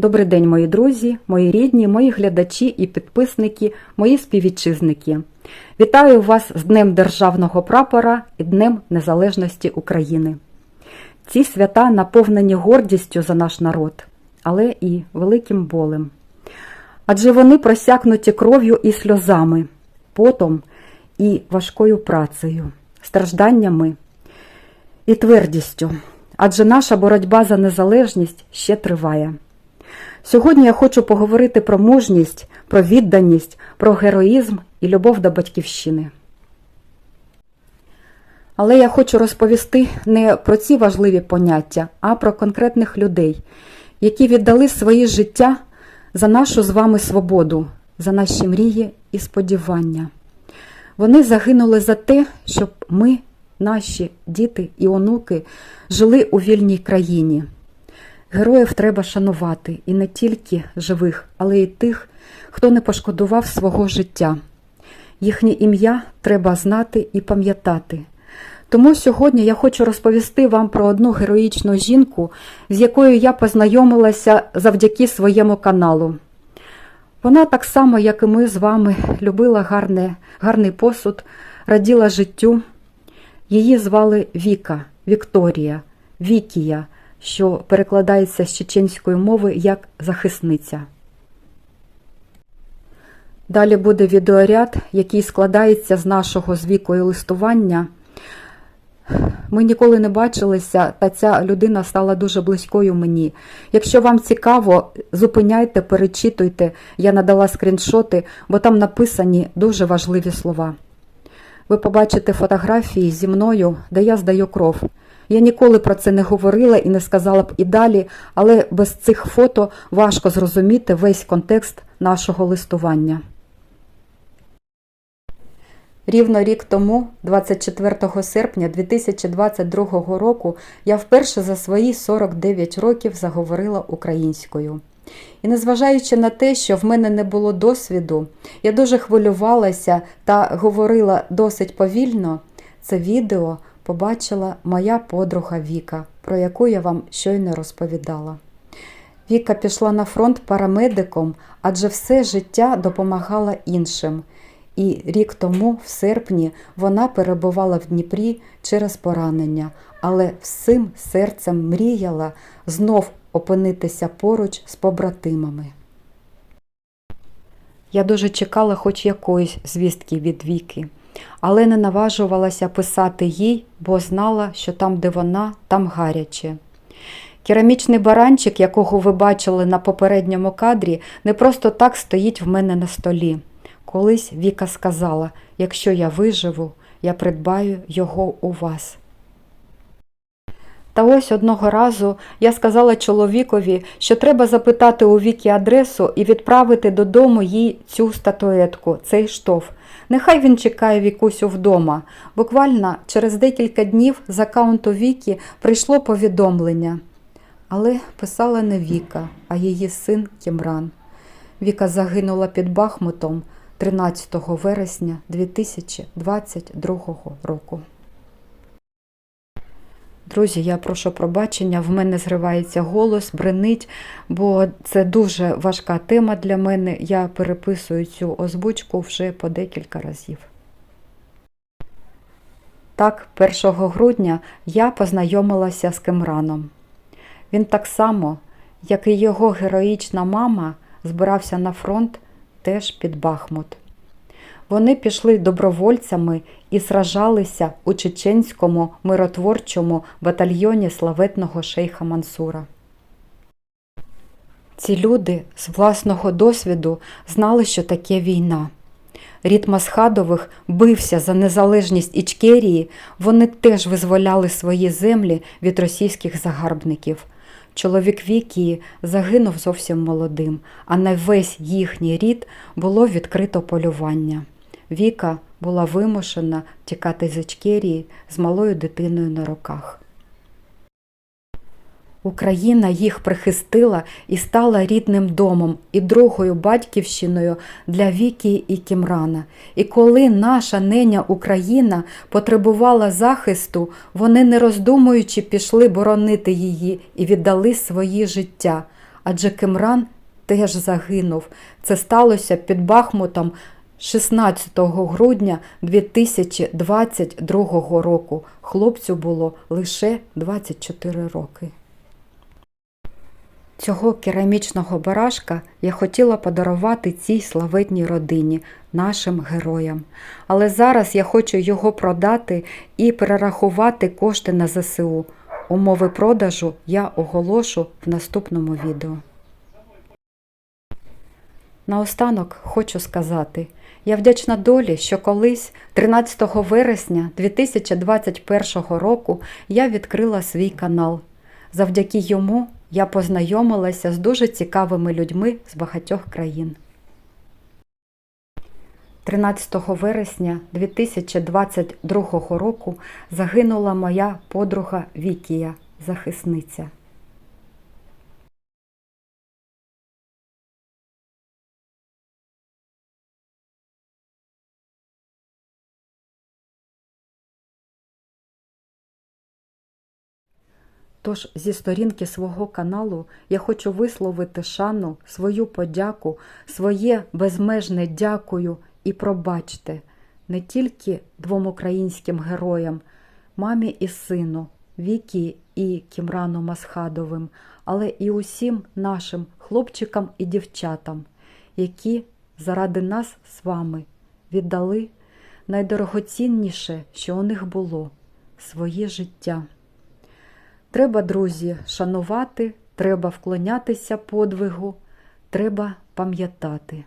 Добрий день, мої друзі, мої рідні, мої глядачі і підписники, мої співвітчизники. Вітаю вас з Днем Державного прапора і Днем Незалежності України. Ці свята наповнені гордістю за наш народ, але і великим болем. Адже вони просякнуті кров'ю і сльозами, потом і важкою працею, стражданнями і твердістю. Адже наша боротьба за незалежність ще триває. Сьогодні я хочу поговорити про мужність, про відданість, про героїзм і любов до батьківщини. Але я хочу розповісти не про ці важливі поняття, а про конкретних людей, які віддали своє життя за нашу з вами свободу, за наші мрії і сподівання. Вони загинули за те, щоб ми, наші діти і онуки, жили у вільній країні. Героїв треба шанувати і не тільки живих, але й тих, хто не пошкодував свого життя. Їхнє ім'я треба знати і пам'ятати. Тому сьогодні я хочу розповісти вам про одну героїчну жінку, з якою я познайомилася завдяки своєму каналу. Вона так само, як і ми з вами, любила гарне, гарний посуд, раділа життю. Її звали Віка, Вікторія, Вікія, що перекладається з чеченської мови як захисниця. Далі буде відеоряд, який складається з нашого з вікою листування. Ми ніколи не бачилися, та ця людина стала дуже близькою мені. Якщо вам цікаво, зупиняйте, перечитуйте, я надала скріншоти, бо там написані дуже важливі слова. Ви побачите фотографії зі мною, де я здаю кров. Я ніколи про це не говорила і не сказала б і далі, але без цих фото важко зрозуміти весь контекст нашого листування. Рівно рік тому, 24 серпня 2022 року, я вперше за свої 49 років заговорила українською. І незважаючи на те, що в мене не було досвіду, я дуже хвилювалася та говорила досить повільно, це відео побачила моя подруга Віка, про яку я вам щойно розповідала. Віка пішла на фронт парамедиком, адже все життя допомагала іншим. І рік тому, в серпні, вона перебувала в Дніпрі через поранення, але всім серцем мріяла знов опинитися поруч з побратимами. Я дуже чекала хоч якоїсь звістки від Віки, але не наважувалася писати їй, бо знала, що там, де вона, там гаряче. Керамічний баранчик, якого ви бачили на попередньому кадрі, не просто так стоїть в мене на столі. Колись Віка сказала: якщо я виживу, я придбаю його у вас. Та ось одного разу я сказала чоловікові, що треба запитати у Вікі адресу і відправити додому їй цю статуетку, цей штоф. Нехай він чекає Вікусю вдома. Буквально через декілька днів з аккаунту Вікі прийшло повідомлення. Але писала не Віка, а її син Кімран. Віка загинула під Бахмутом 13 вересня 2022 року. Друзі, я прошу пробачення, в мене зривається голос, бренить, бо це дуже важка тема для мене. Я переписую цю озвучку вже по декілька разів. Так, 1 грудня я познайомилася з Кемраном. Він так само, як і його героїчна мама, збирався на фронт теж під Бахмут. Вони пішли добровольцями і сражалися у чеченському миротворчому батальйоні славетного шейха Мансура. Ці люди з власного досвіду знали, що таке війна. Рід Масхадових бився за незалежність Ічкерії, вони теж визволяли свої землі від російських загарбників. Чоловік Вікії загинув зовсім молодим, а на весь їхній рід було відкрито полювання. Віка була вимушена тікати з Ічкерії з малою дитиною на руках. Україна їх прихистила і стала рідним домом і другою батьківщиною для Вікі і Кімрана. І коли наша неня Україна потребувала захисту, вони, не роздумуючи, пішли боронити її і віддали свої життя. адже Кимран теж загинув. Це сталося під Бахмутом 16 грудня 2022 року. Хлопцю було лише 24 роки. Цього керамічного барашка я хотіла подарувати цій славетній родині, нашим героям. Але зараз я хочу його продати і перерахувати кошти на ЗСУ. Умови продажу я оголошу в наступному відео. Наостанок хочу сказати, я вдячна долі, що колись, 13 вересня 2021 року, я відкрила свій канал. Завдяки йому я познайомилася з дуже цікавими людьми з багатьох країн. 13 вересня 2022 року загинула моя подруга Вікія, захисниця. Тож зі сторінки свого каналу я хочу висловити шану, свою подяку, своє безмежне дякую і пробачте не тільки двом українським героям, мамі і сину, Вікі і Кімрану Масхадовим, але і усім нашим хлопчикам і дівчатам, які заради нас з вами віддали найдорогоцінніше, що у них було своє життя. Треба, друзі, шанувати, треба вклонятися подвигу, треба пам'ятати.